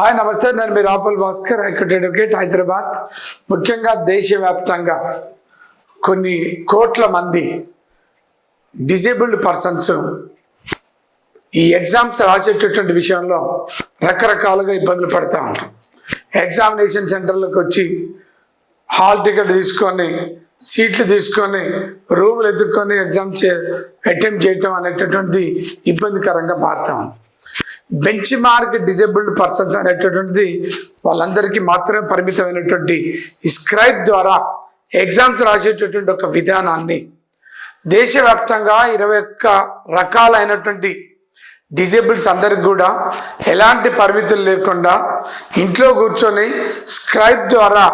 Hi నమస్తే. నేను మీ Rapul Bhaskar high court advocate Hyderabad. ముఖ్యంగా దేశవ్యాప్తంగా కొన్ని కోట్ల మంది డిజేబుల్డ్ పర్సన్స్ ఈ ఎగ్జామ్స్ రాసేటటువంటి విషయంలో రకరకాలుగా ఇబ్బందులు పడతా ఉంటారు ఎగ్జామినేషన్ సెంటర్లకు వచ్చి హాల్ టికెట్ తీసుకొని సీట్లు తీసుకొని రూములు ఎత్తుక్కొని ఎగ్జామ్ చే అటెంప్ట్ చేయటం అనేటటువంటిది ఇబ్బందికరంగా మారుతా ఉంది. బెంచ్ మార్క్ డిజేబుల్డ్ పర్సన్స్ అనేటటువంటిది వాళ్ళందరికీ మాత్రమే పరిమితమైనటువంటి ఈ స్క్రైబ్ ద్వారా ఎగ్జామ్స్ రాసేటటువంటి ఒక విధానాన్ని దేశవ్యాప్తంగా ఇరవై ఒక్క రకాలైనటువంటి డిజేబుల్స్ అందరికి కూడా ఎలాంటి పరిమితులు లేకుండా ఇంట్లో కూర్చొని స్క్రైబ్ ద్వారా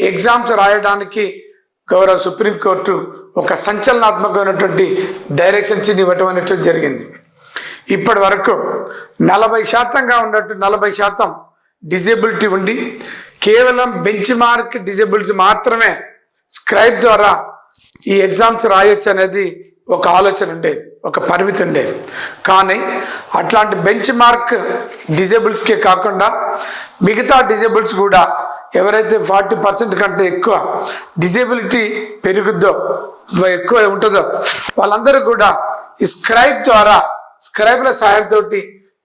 ఎగ్జామ్స్ రాయడానికి గౌరవ సుప్రీంకోర్టు ఒక సంచలనాత్మకమైనటువంటి డైరెక్షన్స్ ఇవ్వటం అనేటువంటి జరిగింది. ఇప్పటి వరకు నలభై శాతంగా ఉన్నట్టు నలభై శాతం డిజేబిలిటీ ఉండి కేవలం బెంచ్ మార్క్ డిజేబుల్స్ మాత్రమే స్క్రైబ్ ద్వారా ఈ ఎగ్జామ్స్ రాయొచ్చు అనేది ఒక ఆలోచన ఉండేది ఒక పరిమితి ఉండేది కానీ అట్లాంటి బెంచ్ మార్క్ డిజేబుల్స్కే కాకుండా మిగతా డిజేబుల్స్ కూడా ఎవరైతే ఫార్టీ పర్సెంట్ కంటే ఎక్కువ డిజేబిలిటీ పెరుగుద్దో ఎక్కువ ఉంటుందో వాళ్ళందరూ కూడా ఈ స్క్రైబ్ ద్వారా స్క్రైబ్ల సహాయంతో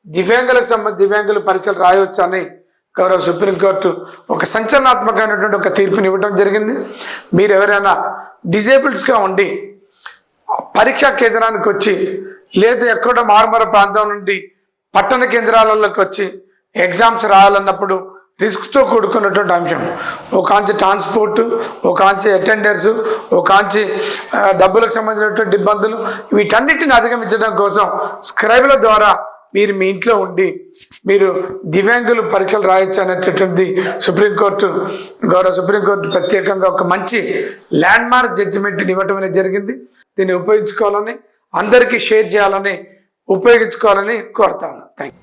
దివ్యాంగులకు సంబంధించి దివ్యాంగుల పరీక్షలు రాయవచ్చని గౌరవ సుప్రీంకోర్టు ఒక సంచలనాత్మకమైనటువంటి ఒక తీర్పుని ఇవ్వడం జరిగింది. మీరు ఎవరైనా డిజేబుల్స్గా ఉండి పరీక్షా కేంద్రానికి వచ్చి లేదా ఎక్కడో మారుమూర ప్రాంతం నుండి పట్టణ కేంద్రాలలోకి వచ్చి ఎగ్జామ్స్ రాయాలన్నప్పుడు రిస్క్తో కూడుకున్నటువంటి అంశం. ఒక కాంచి ట్రాన్స్పోర్ట్ ఒక కాంచి అటెండర్స్ ఒక కాంచి డబ్బులకు సంబంధించినటువంటి ఇబ్బందులు వీటన్నిటిని అధిగమించడం కోసం స్క్రైబ్ల ద్వారా మీరు మీ ఇంట్లో ఉండి మీరు దివ్యాంగులు పరీక్షలు రాయొచ్చు అనేటటువంటి సుప్రీంకోర్టు గౌరవ సుప్రీంకోర్టు ప్రత్యేకంగా ఒక మంచి ల్యాండ్ మార్క్ జడ్జిమెంట్ని ఇవ్వటం అనేది జరిగింది. దీన్ని ఉపయోగించుకోవాలని అందరికీ షేర్ చేయాలని ఉపయోగించుకోవాలని కోరుతాను. థ్యాంక్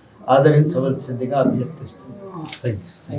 ఆదరించవలసిందిగా అభ్యర్థిస్తున్నాను. Thank you